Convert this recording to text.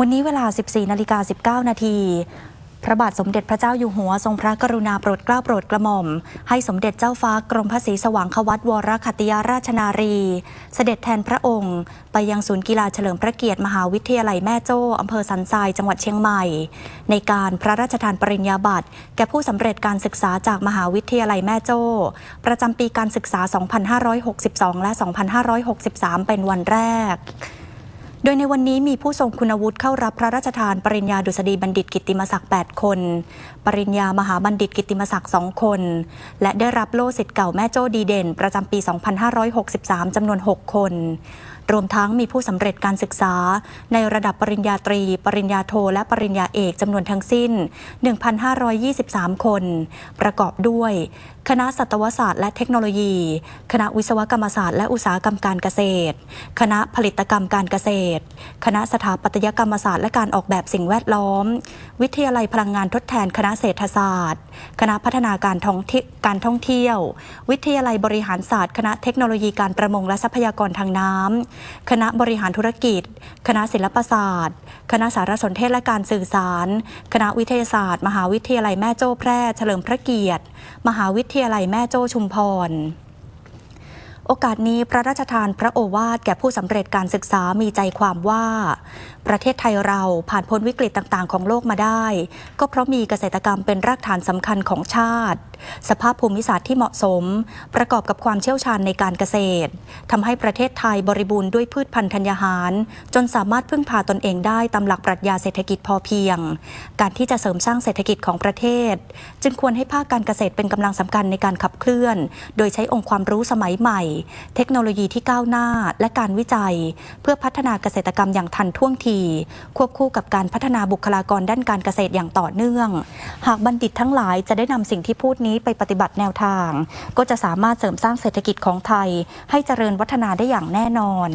วันนี้เวลา 14นาฬิกา19 นาที พระบาทสมเด็จพระเจ้าอยู่หัวทรงพระกรุณาโปรดเกล้าโปรดกระหม่อม ให้สมเด็จเจ้าฟ้ากรมพระศรีสว่างควัตวรคัติยาราชนารี เสด็จแทนพระองค์ ไปยังศูนย์กีฬาเฉลิมพระเกียรติมหาวิทยาลัยแม่โจ้อำเภอสันทรายจังหวัดเชียงใหม่ ในการพระราชทานปริญญาบัตร แก่ผู้สำเร็จการศึกษาจากมหาวิทยาลัยแม่โจ้ ประจำปีการศึกษา 2562 และ 2563 เป็นวันแรก โดยในวันนี้มีผู้ทรงคุณวุฒิเข้ารับพระราชทาน ปริญญาดุษฎีบัณฑิตกิติมศักดิ์ 8 คน ปริญญามหาบัณฑิตกิตติมศักดิ์ 2 คน และได้รับโล่สิทธิ์เก่าแม่โจ้ดีเด่น ประจำปี 2563 จำนวน 6 คน รวมทั้งมีผู้สำเร็จการศึกษา ในระดับปริญญาตรี ปริญญาโท และปริญญาเอกจำนวนทั้งสิ้น 1,523 คน ประกอบด้วย คณะสัตวศาสตร์และเทคโนโลยี คณะวิศวกรรมศาสตร์และอุตสาหกรรมการเกษตร คณะผลิตกรรมการเกษตร คณะสถาปัตยกรรมศาสตร์และการออกแบบสิ่งแวดล้อม วิทยาลัยพลังงานทดแทน คณะเศรษฐศาสตร์ คณะพัฒนาการท่องเที่ยวการท่องเที่ยว วิทยาลัยบริหารศาสตร์ คณะเทคโนโลยีการประมงและทรัพยากรทางน้ำคณะบริหารธุรกิจ คณะศิลปศาสตร์ คณะสารสนเทศและการสื่อสาร คณะวิทยาศาสตร์ มหาวิทยาลัยแม่โจ้แพร่ เฉลิมพระเกียรติ มหาวิทยาลัยแม่โจ้ชุมพร โอกาสนี้พระราชทานพระโอวาทแก่ผู้สำเร็จการศึกษามีใจความว่า ประเทศไทยเราผ่านพ้นวิกฤตต่างๆ ของโลกมาได้ ก็เพราะมีเกษตรกรรมเป็นรากฐานสำคัญของชาติ สภาพภูมิศาสตร์ที่เหมาะสม ประกอบกับความเชี่ยวชาญในการเกษตรทำให้ประเทศไทยบริบูรณ์ด้วยพืชพันธุ์ธัญญาหาร จนสามารถพึ่งพาตนเองได้ตามหลักปรัชญาเศรษฐกิจพอเพียง การที่จะเสริมสร้างเศรษฐกิจของประเทศ จึงควรให้ภาคการเกษตรเป็นกำลังสำคัญในการขับเคลื่อน โดยใช้องค์ความรู้สมัยใหม่เทคโนโลยีที่ก้าวหน้าและการวิจัย เพื่อพัฒนาเกษตรกรรมอย่างทันท่วงที ควบคู่กับการพัฒนาบุคลากรด้านการเกษตรอย่างต่อเนื่อง หากบัณฑิตทั้งหลายจะได้นำสิ่งที่พูดนี้ไปปฏิบัติแนวทาง ก็จะสามารถเสริมสร้างเศรษฐกิจของไทย ให้เจริญวัฒนาได้อย่างแน่นอน